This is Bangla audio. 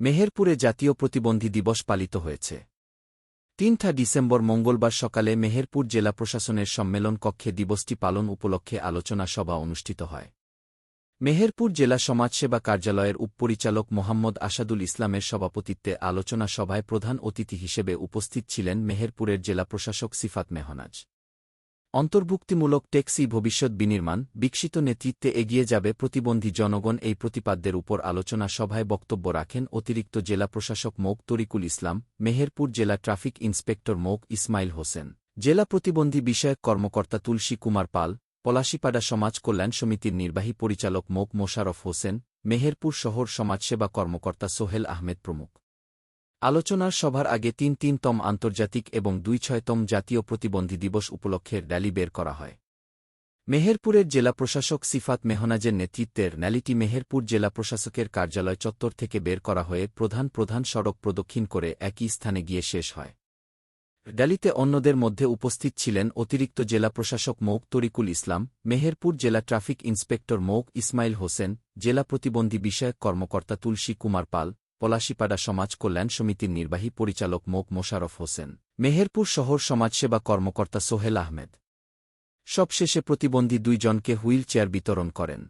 মেহেরপুরে জাতীয় প্রতিবন্ধী দিবস পালিত হয়েছে। তিনটা ডিসেম্বর মঙ্গলবার সকালে মেহেরপুর জেলা প্রশাসনের সম্মেলন কক্ষে দিবসটি পালন উপলক্ষে আলোচনা সভা অনুষ্ঠিত হয়। মেহেরপুর জেলা সমাজসেবা কার্যালয়ের উপপরিচালক মোহাম্মদ আসাদুল ইসলামের সভাপতিত্বে আলোচনা সভায় প্রধান অতিথি হিসেবে উপস্থিত ছিলেন মেহেরপুরের জেলা প্রশাসক সিফাত মেহনাজ। অন্তর্ভুক্তিমূলক ট্যাক্সি ভবিষ্যৎ বিনির্মাণ, বিকশিত নেতৃত্বে এগিয়ে যাবে প্রতিবন্ধী জনগণ এই প্রতিপাদ্যের উপর আলোচনা সভায় বক্তব্য রাখেন অতিরিক্ত জেলা প্রশাসক মৌক তরিকুল ইসলাম, মেহেরপুর জেলা ট্রাফিক ইন্সপেক্টর মৌক ইসমাইল হোসেন। জেলা প্রতিবন্ধী বিষয়ক কর্মকর্তা তুলসী কুমার পাল, পলাশিপাড়া সমাজ কল্যাণ সমিতির নির্বাহী পরিচালক মৌক মোশারফ হোসেন, মেহেরপুর শহর সমাজসেবা কর্মকর্তা সোহেল আহমেদ প্রমুখ। আলোচনার সভার আগে তিন তিনতম আন্তর্জাতিক এবং দুই ছয়তম জাতীয় প্রতিবন্ধী দিবস উপলক্ষের র্যালি বের করা হয়। মেহেরপুরের জেলা প্রশাসক সিফাত মেহনাজের নেতৃত্বের র্যালিটি মেহেরপুর জেলা প্রশাসকের কার্যালয় চত্বর থেকে বের করা হয়ে প্রধান প্রধান সড়ক প্রদক্ষিণ করে একই স্থানে গিয়ে শেষ হয়। র্যালিতে অন্যদের মধ্যে উপস্থিত ছিলেন অতিরিক্ত জেলা প্রশাসক মৌক তরিকুল ইসলাম, মেহেরপুর জেলা ট্রাফিক ইন্সপেক্টর মৌক ইসমাইল হোসেন, জেলা প্রতিবন্ধী বিষয়ক কর্মকর্তা তুলসী কুমার পাল পলাশিপাড়া সমাজ কল্যাণ সমিতির নির্বাহী পরিচালক মোক মোশারফ হোসেন। মেহেরপুর শহর সমাজসেবা কর্মকর্তা সোহেল আহমেদ। সবশেষে প্রতিবন্ধী দুইজনকে হুইল চেয়ার বিতরণ করেন।